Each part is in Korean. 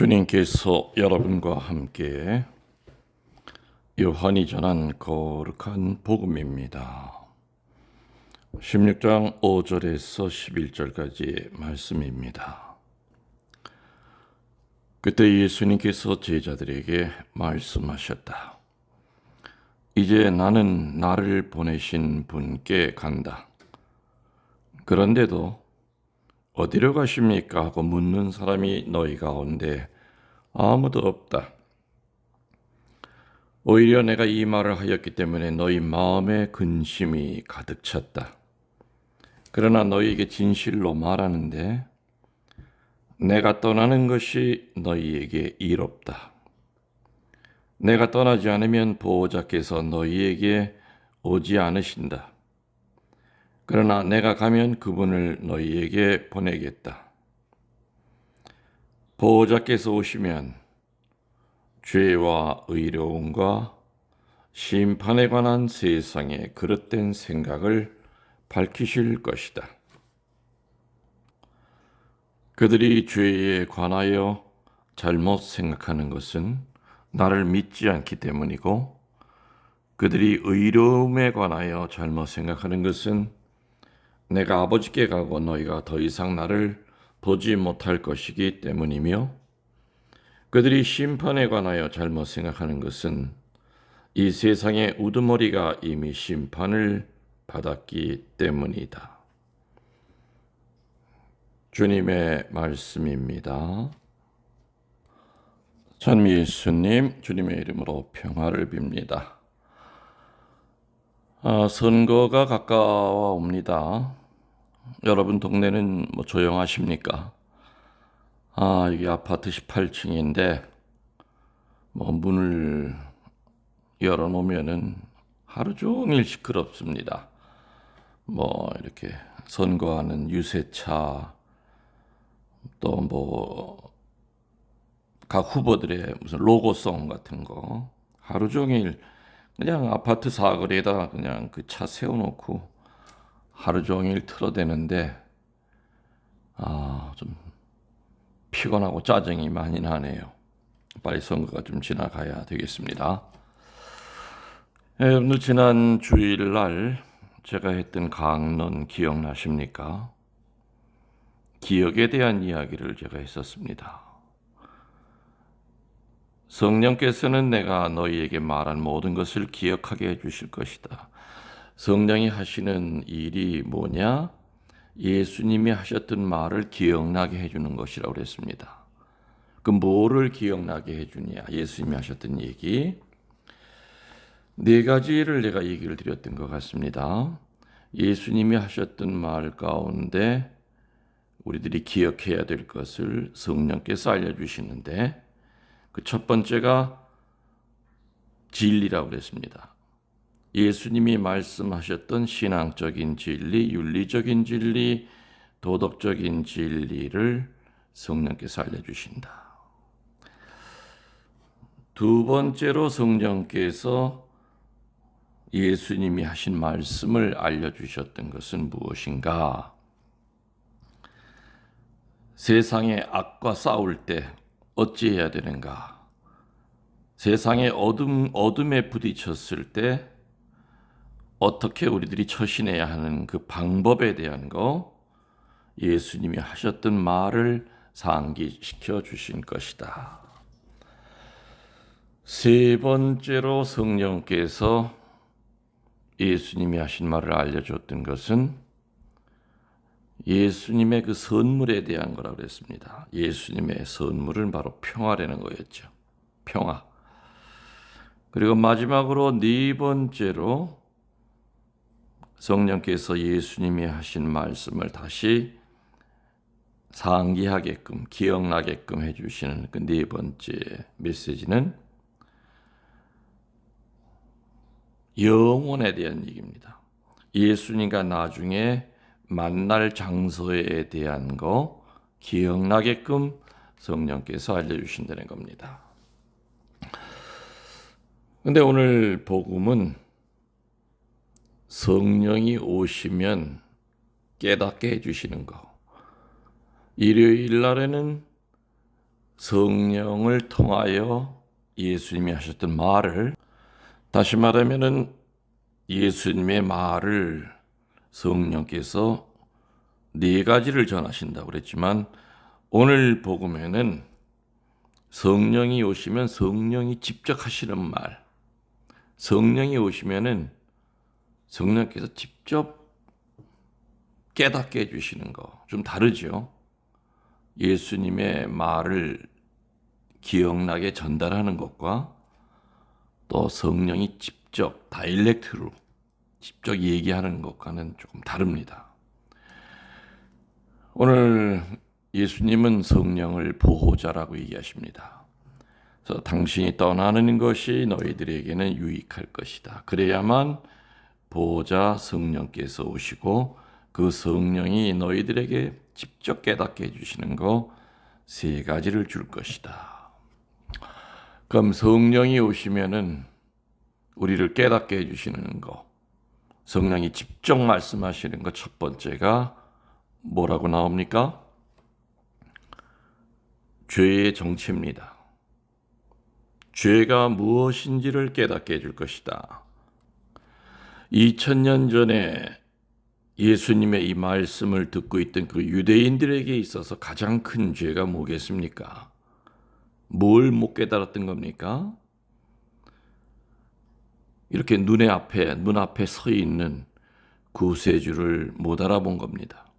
주님께서 여러분과 함께 요한이 전한 거룩한 복음입니다. 16장 5절에서 11절까지 말씀입니다. 그때 예수님께서 제자들에게 말씀하셨다. 이제 나는 나를 보내신 분께 간다. 그런데도 어디로 가십니까? 하고 묻는 사람이 너희 가운데 아무도 없다. 오히려 내가 이 말을 하였기 때문에 너희 마음에 근심이 가득 찼다. 그러나 너희에게 진실로 말하는데 내가 떠나는 것이 너희에게 이롭다. 내가 떠나지 않으면 보호자께서 너희에게 오지 않으신다. 그러나 내가 가면 그분을 너희에게 보내겠다. 보호자께서 오시면 죄와 의로움과 심판에 관한 세상의 그릇된 생각을 밝히실 것이다. 그들이 죄에 관하여 잘못 생각하는 것은 나를 믿지 않기 때문이고, 그들이 의로움에 관하여 잘못 생각하는 것은 내가 아버지께 가고 너희가 더 이상 나를 보지 못할 것이기 때문이며 그들이 심판에 관하여 잘못 생각하는 것은 이 세상의 우두머리가 이미 심판을 받았기 때문이다. 주님의 말씀입니다. 전미 예수님, 주님의 이름으로 평화를 빕니다. 아, 선거가 가까워 옵니다. 여러분 동네는 뭐 조용하십니까? 아, 여기 아파트 18층인데 뭐 문을 열어 놓으면은 하루 종일 시끄럽습니다. 뭐 이렇게 선거하는 유세차 또 뭐 각 후보들의 무슨 로고송 같은 거 하루 종일 그냥 아파트 사거리에다 그냥 그 차 세워놓고 하루 종일 틀어대는데 아, 좀 피곤하고 짜증이 많이 나네요. 빨리 선거가 좀 지나가야 되겠습니다. 예, 오늘 지난 주일날 제가 했던 강론 기억나십니까? 기억에 대한 이야기를 제가 했었습니다. 성령께서는 내가 너희에게 말한 모든 것을 기억하게 해 주실 것이다. 성령이 하시는 일이 뭐냐? 예수님이 하셨던 말을 기억나게 해 주는 것이라고 그랬습니다. 그 뭐를 기억나게 해 주냐? 예수님이 하셨던 얘기. 네 가지를 제가 얘기를 드렸던 것 같습니다. 예수님이 하셨던 말 가운데 우리들이 기억해야 될 것을 성령께서 알려 주시는데 그 첫 번째가 진리라고 그랬습니다. 예수님이 말씀하셨던 신앙적인 진리, 윤리적인 진리, 도덕적인 진리를 성령께서 알려주신다. 두 번째로 성령께서 예수님이 하신 말씀을 알려주셨던 것은 무엇인가? 세상의 악과 싸울 때 어찌해야 되는가? 세상의 어둠, 어둠에 부딪혔을 때 어떻게 우리들이 처신해야 하는 그 방법에 대한 거 예수님이 하셨던 말을 상기시켜 주신 것이다. 세 번째로 성령께서 예수님이 하신 말을 알려줬던 것은 예수님의 그 선물에 대한 거라고 그랬습니다. 예수님의 선물은 바로 평화라는 거였죠. 평화. 그리고 마지막으로 네 번째로 성령께서 예수님이 하신 말씀을 다시 상기하게끔 기억나게끔 해주시는 그 네 번째 메시지는 영혼에 대한 얘기입니다. 예수님과 나중에 만날 장소에 대한 거 기억나게끔 성령께서 알려주신다는 겁니다. 근데 오늘 복음은 성령이 오시면 깨닫게 해주시는 거. 일요일 날에는 성령을 통하여 예수님이 하셨던 말을 다시 말하면은 예수님의 말을 성령께서 네 가지를 전하신다고 그랬지만 오늘 복음에는 성령이 오시면 성령이 직접 하시는 말, 성령이 오시면은 성령께서 직접 깨닫게 해주시는 거 좀 다르죠. 예수님의 말을 기억나게 전달하는 것과 또 성령이 직접 다일렉트로 직접 얘기하는 것과는 조금 다릅니다. 오늘 예수님은 성령을 보호자라고 얘기하십니다. 그래서 당신이 떠나는 것이 너희들에게는 유익할 것이다. 그래야만 보호자 성령께서 오시고 그 성령이 너희들에게 직접 깨닫게 해주시는 거 세 가지를 줄 것이다. 그럼 성령이 오시면은 우리를 깨닫게 해주시는 거, 성령이 직접 말씀하시는 것 첫 번째가 뭐라고 나옵니까? 죄의 정체입니다. 죄가 무엇인지를 깨닫게 해줄 것이다. 2000년 전에 예수님의 이 말씀을 듣고 있던 그 유대인들에게 있어서 가장 큰 죄가 뭐겠습니까? 뭘 못 깨달았던 겁니까? 이렇게 눈에 앞에, 눈앞에 서 있는 구세주를 못 알아본 겁니다.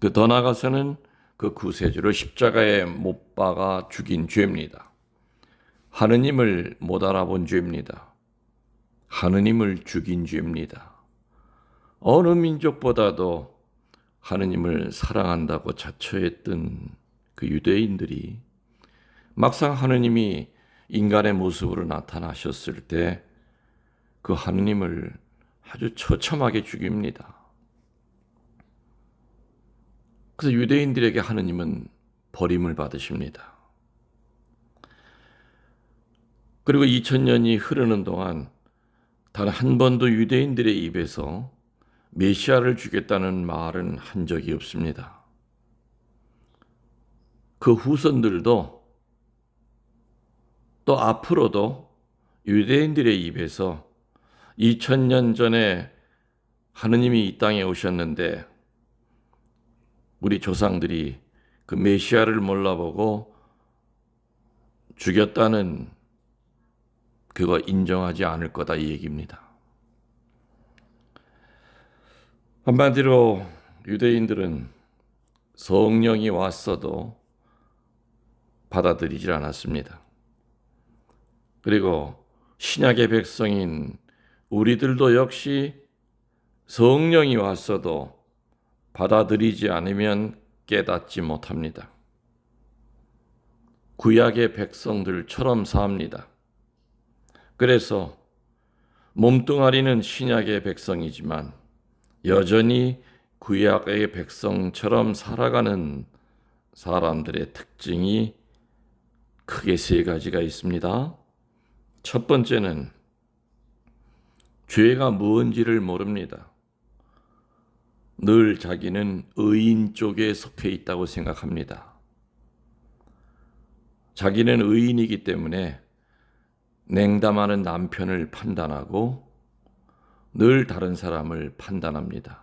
그 더 나아가서는 그 구세주를 십자가에 못 박아 죽인 죄입니다. 하느님을 못 알아본 죄입니다. 하느님을 죽인 죄입니다. 어느 민족보다도 하느님을 사랑한다고 자처했던 그 유대인들이 막상 하느님이 인간의 모습으로 나타나셨을 때 그 하느님을 아주 처참하게 죽입니다. 그래서 유대인들에게 하느님은 버림을 받으십니다. 그리고 2000년이 흐르는 동안 단 한 번도 유대인들의 입에서 메시아를 주겠다는 말은 한 적이 없습니다. 그 후손들도 또 앞으로도 유대인들의 입에서 2000년 전에 하느님이 이 땅에 오셨는데 우리 조상들이 그 메시아를 몰라보고 죽였다는 그거 인정하지 않을 거다 이 얘기입니다. 한마디로 유대인들은 성령이 왔어도 받아들이질 않았습니다. 그리고 신약의 백성인 우리들도 역시 성령이 왔어도 받아들이지 않으면 깨닫지 못합니다. 구약의 백성들처럼 삽니다. 그래서 몸뚱아리는 신약의 백성이지만 여전히 구약의 백성처럼 살아가는 사람들의 특징이 크게 세 가지가 있습니다. 첫 번째는 죄가 무엇인지를 모릅니다. 늘 자기는 의인 쪽에 속해 있다고 생각합니다. 자기는 의인이기 때문에 냉담하는 남편을 판단하고 늘 다른 사람을 판단합니다.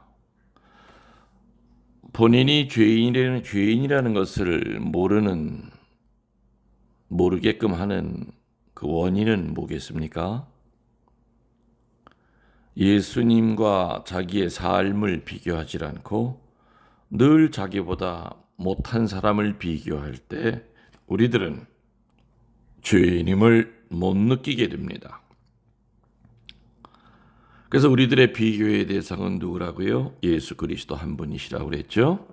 본인이 죄인이라는, 죄인이라는 것을 모르는, 모르게끔 하는 그 원인은 뭐겠습니까? 예수님과 자기의 삶을 비교하지 않고 늘 자기보다 못한 사람을 비교할 때 우리들은 죄인임을 못 느끼게 됩니다. 그래서 우리들의 비교의 대상은 누구라고요? 예수 그리스도 한 분이시라고 그랬죠.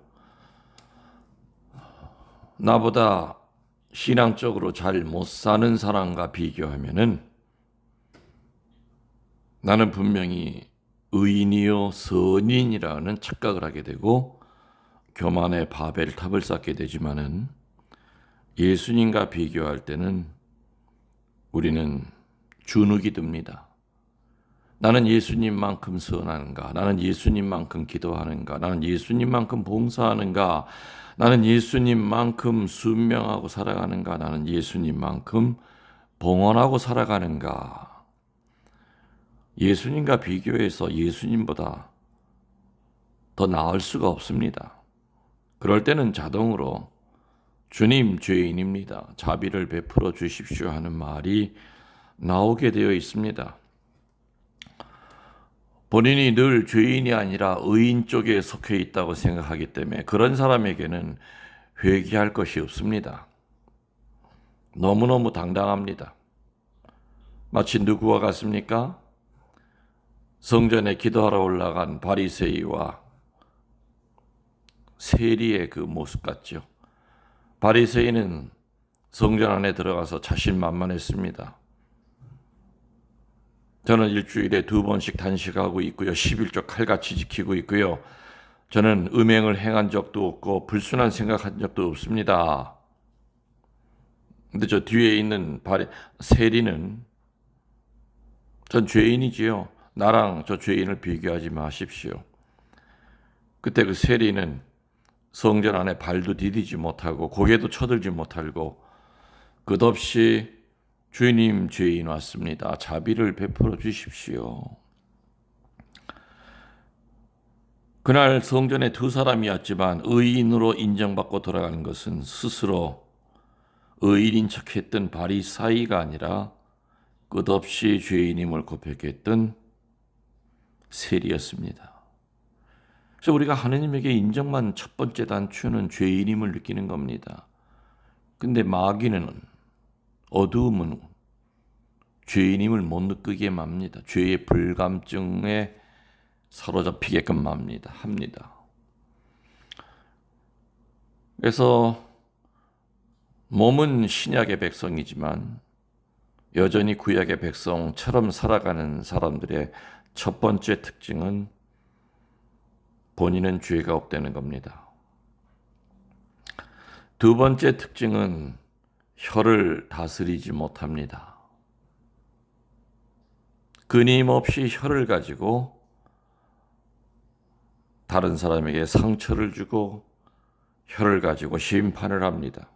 나보다 신앙적으로 잘 못 사는 사람과 비교하면은 나는 분명히 의인이요 선인이라는 착각을 하게 되고 교만의 바벨탑을 쌓게 되지만은 예수님과 비교할 때는 우리는 주눅이 듭니다. 나는 예수님만큼 선하는가? 나는 예수님만큼 기도하는가? 나는 예수님만큼 봉사하는가? 나는 예수님만큼 순명하고 살아가는가? 나는 예수님만큼 봉헌하고 살아가는가? 예수님과 비교해서 예수님보다 더 나을 수가 없습니다. 그럴 때는 자동으로 주님 죄인입니다. 자비를 베풀어 주십시오 하는 말이 나오게 되어 있습니다. 본인이 늘 죄인이 아니라 의인 쪽에 속해 있다고 생각하기 때문에 그런 사람에게는 회개할 것이 없습니다. 너무너무 당당합니다. 마치 누구와 같습니까? 성전에 기도하러 올라간 바리새이와 세리의 그 모습 같죠. 바리새인은 성전 안에 들어가서 자신만만했습니다. 저는 일주일에 두 번씩 단식하고 있고요. 11조 칼같이 지키고 있고요. 저는 음행을 행한 적도 없고 불순한 생각한 적도 없습니다. 근데 저 뒤에 있는 바리, 세리는 전 죄인이지요. 나랑 저 죄인을 비교하지 마십시오. 그때 그 세리는 성전 안에 발도 디디지 못하고 고개도 쳐들지 못하고 끝없이 주님 죄인 왔습니다. 자비를 베풀어 주십시오. 그날 성전에 두 사람이었지만 의인으로 인정받고 돌아가는 것은 스스로 의인인 척했던 바리사이가 아니라 끝없이 죄인임을 고백했던 세리였습니다. 그래서 우리가 하느님에게 인정만 첫 번째 단추는 죄인임을 느끼는 겁니다. 근데 마귀는 어두움은 죄인임을 못 느끼게 맙니다. 죄의 불감증에 사로잡히게끔 맙니다. 합니다. 그래서 몸은 신약의 백성이지만 여전히 구약의 백성처럼 살아가는 사람들의 첫 번째 특징은 본인은 죄가 없다는 겁니다. 두 번째 특징은 혀를 다스리지 못합니다. 끊임없이 혀를 가지고 다른 사람에게 상처를 주고 혀를 가지고 심판을 합니다.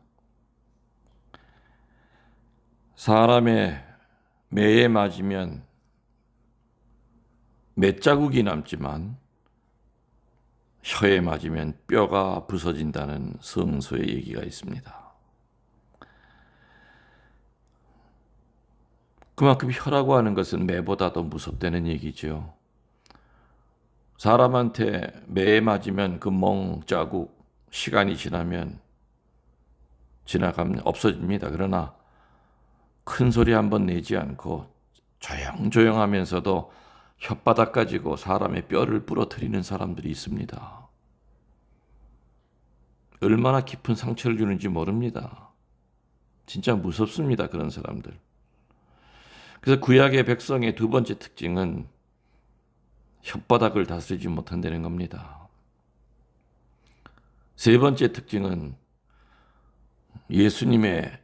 사람의 매에 맞으면 몇 자국이 남지만 혀에 맞으면 뼈가 부서진다는 성서의 얘기가 있습니다. 그만큼 혀라고 하는 것은 매보다 더 무섭다는 얘기죠. 사람한테 매에 맞으면 그 멍 자국 시간이 지나면 지나가면 없어집니다. 그러나 큰 소리 한번 내지 않고 조용조용하면서도 혓바닥 가지고 사람의 뼈를 부러뜨리는 사람들이 있습니다. 얼마나 깊은 상처를 주는지 모릅니다. 진짜 무섭습니다. 그런 사람들. 그래서 구약의 백성의 두 번째 특징은 혓바닥을 다스리지 못한다는 겁니다. 세 번째 특징은 예수님의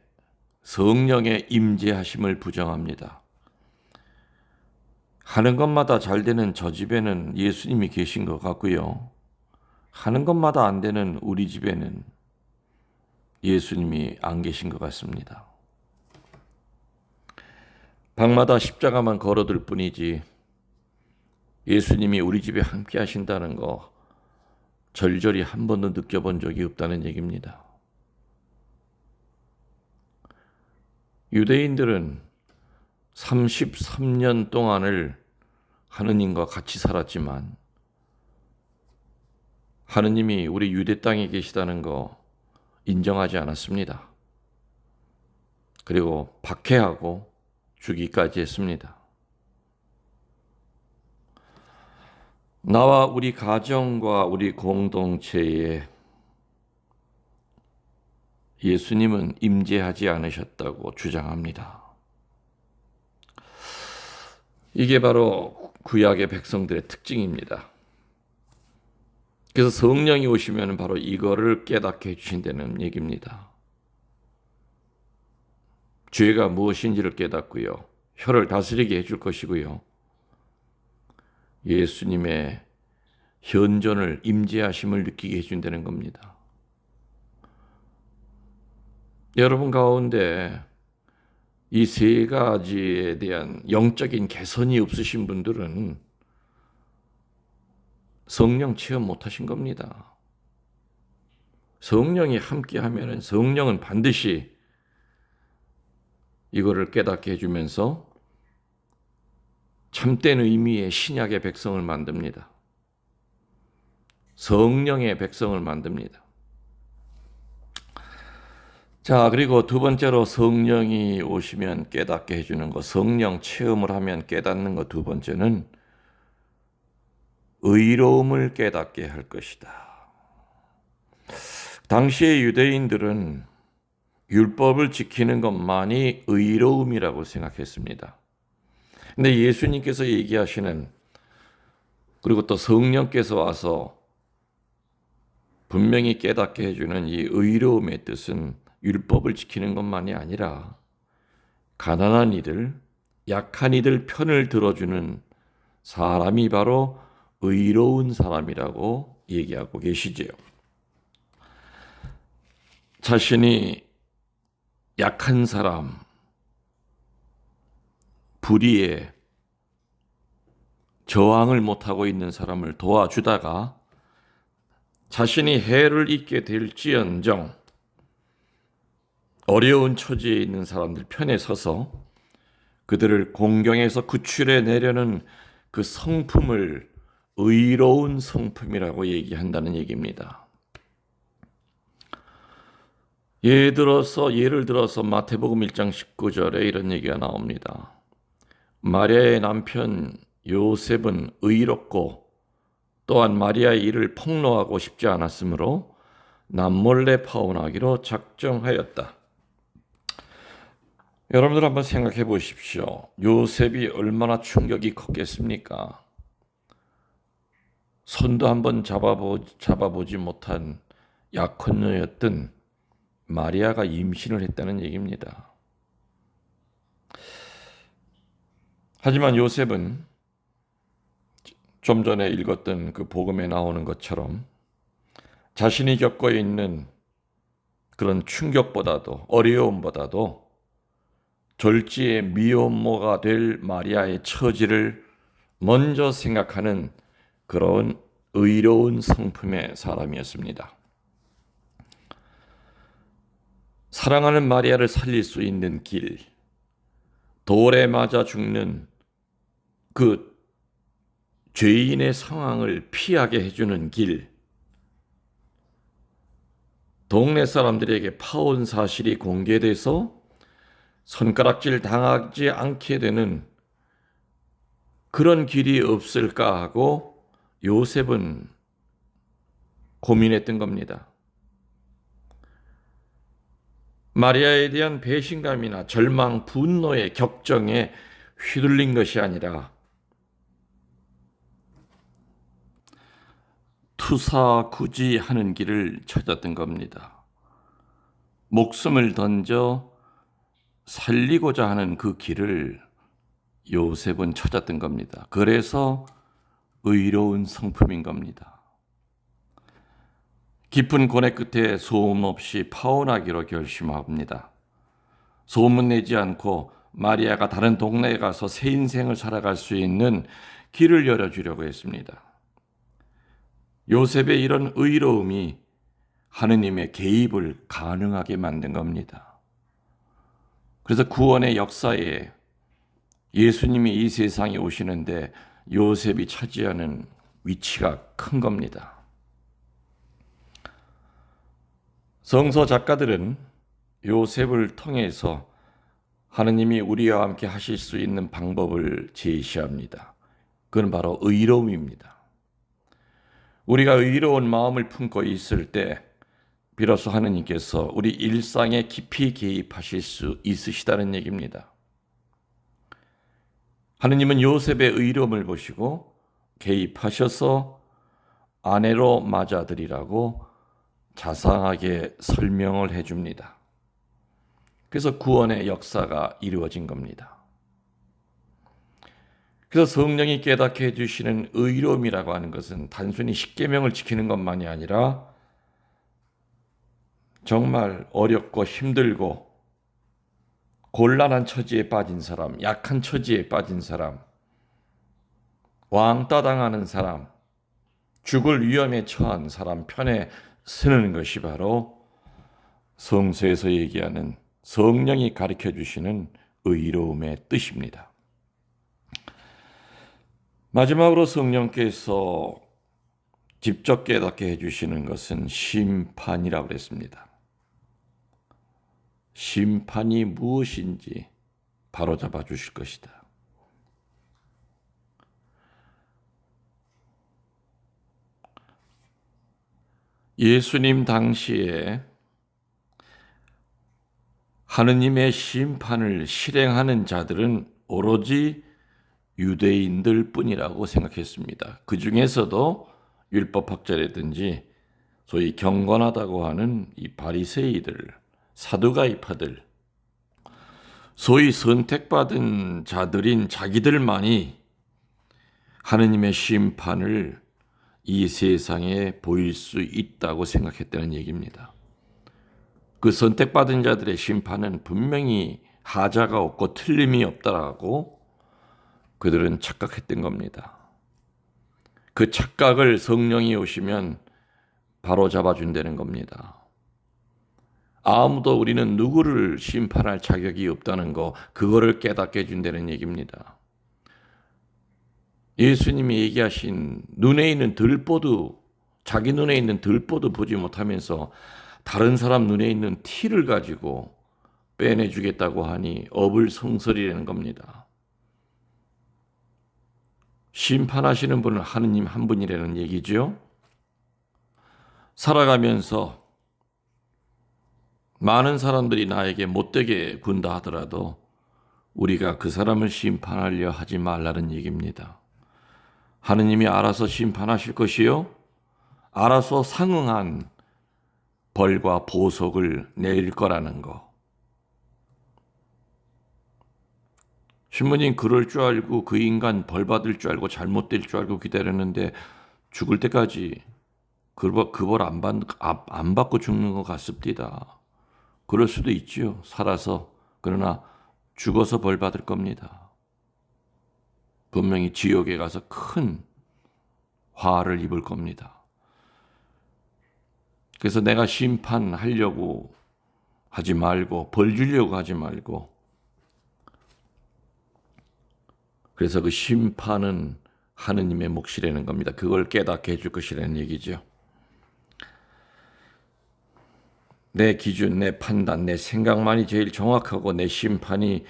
성령의 임재하심을 부정합니다. 하는 것마다 잘 되는 저 집에는 예수님이 계신 것 같고요. 하는 것마다 안 되는 우리 집에는 예수님이 안 계신 것 같습니다. 방마다 십자가만 걸어둘 뿐이지 예수님이 우리 집에 함께 하신다는 거 절절히 한 번도 느껴본 적이 없다는 얘기입니다. 유대인들은 33년 동안을 하느님과 같이 살았지만 하느님이 우리 유대 땅에 계시다는 거 인정하지 않았습니다. 그리고 박해하고 주기까지 했습니다. 나와 우리 가정과 우리 공동체에 예수님은 임재하지 않으셨다고 주장합니다. 이게 바로 구약의 백성들의 특징입니다. 그래서 성령이 오시면 바로 이거를 깨닫게 해주신다는 얘기입니다. 죄가 무엇인지를 깨닫고요. 혀를 다스리게 해줄 것이고요. 예수님의 현존을 임재하심을 느끼게 해준다는 겁니다. 여러분 가운데 이 세 가지에 대한 영적인 개선이 없으신 분들은 성령 체험 못 하신 겁니다. 성령이 함께 하면은 성령은 반드시 이거를 깨닫게 해주면서 참된 의미의 신약의 백성을 만듭니다. 성령의 백성을 만듭니다. 자, 그리고 두 번째로 성령이 오시면 깨닫게 해주는 것, 성령 체험을 하면 깨닫는 것 두 번째는 의로움을 깨닫게 할 것이다. 당시의 유대인들은 율법을 지키는 것만이 의로움이라고 생각했습니다. 근데 예수님께서 얘기하시는 그리고 또 성령께서 와서 분명히 깨닫게 해주는 이 의로움의 뜻은 율법을 지키는 것만이 아니라 가난한 이들, 약한 이들 편을 들어주는 사람이 바로 의로운 사람이라고 얘기하고 계시지요. 자신이 약한 사람, 불의에 저항을 못하고 있는 사람을 도와주다가 자신이 해를 입게 될지언정 어려운 처지에 있는 사람들 편에 서서 그들을 공경에서 구출해 내려는 그 성품을 의로운 성품이라고 얘기한다는 얘기입니다. 예를 들어서 예를 들어서 마태복음 1장 19절에 이런 얘기가 나옵니다. 마리아의 남편 요셉은 의롭고 또한 마리아의 일을 폭로하고 싶지 않았으므로 남몰래 파혼하기로 작정하였다. 여러분들 한번 생각해 보십시오. 요셉이 얼마나 충격이 컸겠습니까? 손도 한번 잡아보, 잡아보지 못한 약혼녀였던 마리아가 임신을 했다는 얘기입니다. 하지만 요셉은 좀 전에 읽었던 그 복음에 나오는 것처럼 자신이 겪고 있는 그런 충격보다도 어려움보다도 졸지의 미혼모가 될 마리아의 처지를 먼저 생각하는 그런 의로운 성품의 사람이었습니다. 사랑하는 마리아를 살릴 수 있는 길, 돌에 맞아 죽는 그 죄인의 상황을 피하게 해주는 길, 동네 사람들에게 파혼 사실이 공개돼서 손가락질 당하지 않게 되는 그런 길이 없을까 하고 요셉은 고민했던 겁니다. 마리아에 대한 배신감이나 절망, 분노의 격정에 휘둘린 것이 아니라 투사구지하는 길을 찾았던 겁니다. 목숨을 던져 살리고자 하는 그 길을 요셉은 찾았던 겁니다. 그래서 의로운 성품인 겁니다. 깊은 고뇌 끝에 소음 없이 파혼하기로 결심합니다. 소문 내지 않고 마리아가 다른 동네에 가서 새 인생을 살아갈 수 있는 길을 열어주려고 했습니다. 요셉의 이런 의로움이 하느님의 개입을 가능하게 만든 겁니다. 그래서 구원의 역사에 예수님이 이 세상에 오시는데 요셉이 차지하는 위치가 큰 겁니다. 성서 작가들은 요셉을 통해서 하느님이 우리와 함께 하실 수 있는 방법을 제시합니다. 그건 바로 의로움입니다. 우리가 의로운 마음을 품고 있을 때 비로소 하느님께서 우리 일상에 깊이 개입하실 수 있으시다는 얘기입니다. 하느님은 요셉의 의로움을 보시고 개입하셔서 아내로 맞아들이라고 자상하게 설명을 해줍니다. 그래서 구원의 역사가 이루어진 겁니다. 그래서 성령이 깨닫게 해주시는 의로움이라고 하는 것은 단순히 십계명을 지키는 것만이 아니라 정말 어렵고 힘들고 곤란한 처지에 빠진 사람, 약한 처지에 빠진 사람, 왕따 당하는 사람, 죽을 위험에 처한 사람 편에 서는 것이 바로 성서에서 얘기하는 성령이 가르쳐 주시는 의로움의 뜻입니다. 마지막으로 성령께서 직접 깨닫게 해주시는 것은 심판이라고 그랬습니다. 심판이 무엇인지 바로 잡아 주실 것이다. 예수님 당시에 하느님의 심판을 실행하는 자들은 오로지 유대인들 뿐이라고 생각했습니다. 그 중에서도 율법학자라든지 소위 경건하다고 하는 이 바리새이들, 사두가이파들, 소위 선택받은 자들인 자기들만이 하느님의 심판을 이 세상에 보일 수 있다고 생각했다는 얘기입니다. 그 선택받은 자들의 심판은 분명히 하자가 없고 틀림이 없다라고 그들은 착각했던 겁니다. 그 착각을 성령이 오시면 바로 잡아준다는 겁니다. 아무도 우리는 누구를 심판할 자격이 없다는 거, 그거를 깨닫게 해준다는 얘기입니다. 예수님이 얘기하신 눈에 있는 들보도 자기 눈에 있는 들보도 보지 못하면서 다른 사람 눈에 있는 티를 가지고 빼내주겠다고 하니 어불성설이라는 겁니다. 심판하시는 분은 하느님 한 분이라는 얘기죠. 살아가면서 많은 사람들이 나에게 못되게 군다 하더라도 우리가 그 사람을 심판하려 하지 말라는 얘기입니다. 하느님이 알아서 심판하실 것이요. 알아서 상응한 벌과 보석을 내릴 거라는 거. 신부님 그럴 줄 알고 그 인간 벌 받을 줄 알고 잘못될 줄 알고 기다렸는데 죽을 때까지 그 벌 안 받, 안 받고 죽는 것 같습니다. 그럴 수도 있지요. 살아서. 그러나 죽어서 벌 받을 겁니다. 분명히 지옥에 가서 큰 화를 입을 겁니다. 그래서 내가 심판하려고 하지 말고 벌 주려고 하지 말고 그래서 그 심판은 하느님의 몫이라는 겁니다. 그걸 깨닫게 해줄 것이라는 얘기죠. 내 기준, 내 판단, 내 생각만이 제일 정확하고 내 심판이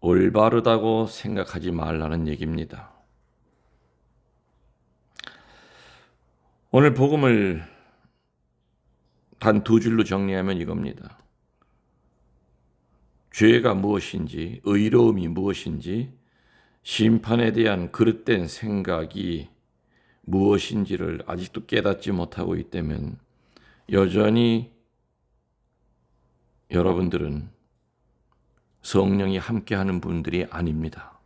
올바르다고 생각하지 말라는 얘기입니다. 오늘 복음을 단 두 줄로 정리하면 이겁니다. 죄가 무엇인지, 의로움이 무엇인지, 심판에 대한 그릇된 생각이 무엇인지를 아직도 깨닫지 못하고 있다면 여전히 여러분들은 성령이 함께하는 분들이 아닙니다.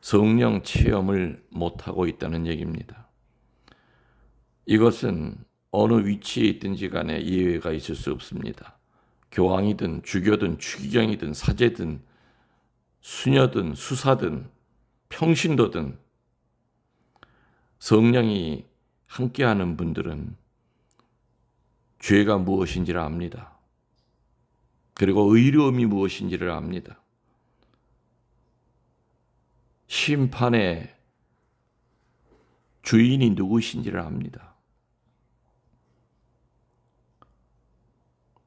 성령 체험을 못하고 있다는 얘기입니다. 이것은 어느 위치에 있든지 간에 예외가 있을 수 없습니다. 교황이든 주교든 추기경이든 사제든 수녀든 수사든 평신도든 성령이 함께하는 분들은 죄가 무엇인지를 압니다. 그리고 의로움이 무엇인지를 압니다. 심판의 주인이 누구신지를 압니다.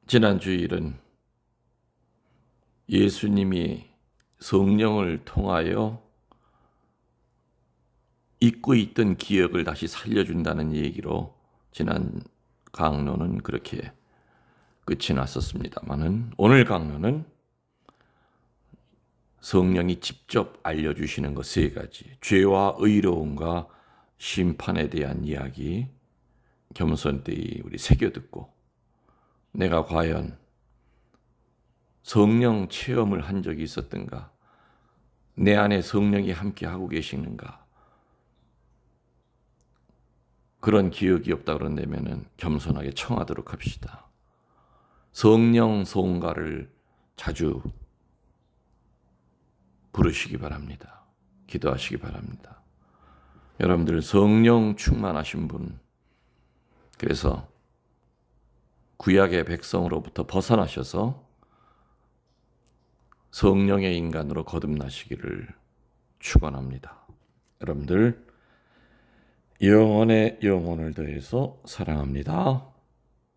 지난 주일은 예수님이 성령을 통하여 잊고 있던 기억을 다시 살려준다는 얘기로 지난 강론은 그렇게 끝이 났었습니다만은 오늘 강론은 성령이 직접 알려주시는 것 세 가지 죄와 의로움과 심판에 대한 이야기 겸손되이 우리 새겨 듣고 내가 과연 성령 체험을 한 적이 있었던가? 내 안에 성령이 함께 하고 계시는가? 그런 기억이 없다 그런다면은 겸손하게 청하도록 합시다. 성령 소원가를 자주 부르시기 바랍니다. 기도하시기 바랍니다. 여러분들 성령 충만하신 분, 그래서 구약의 백성으로부터 벗어나셔서 성령의 인간으로 거듭나시기를 축원합니다. 여러분들 영원의 영혼을 더해서 사랑합니다.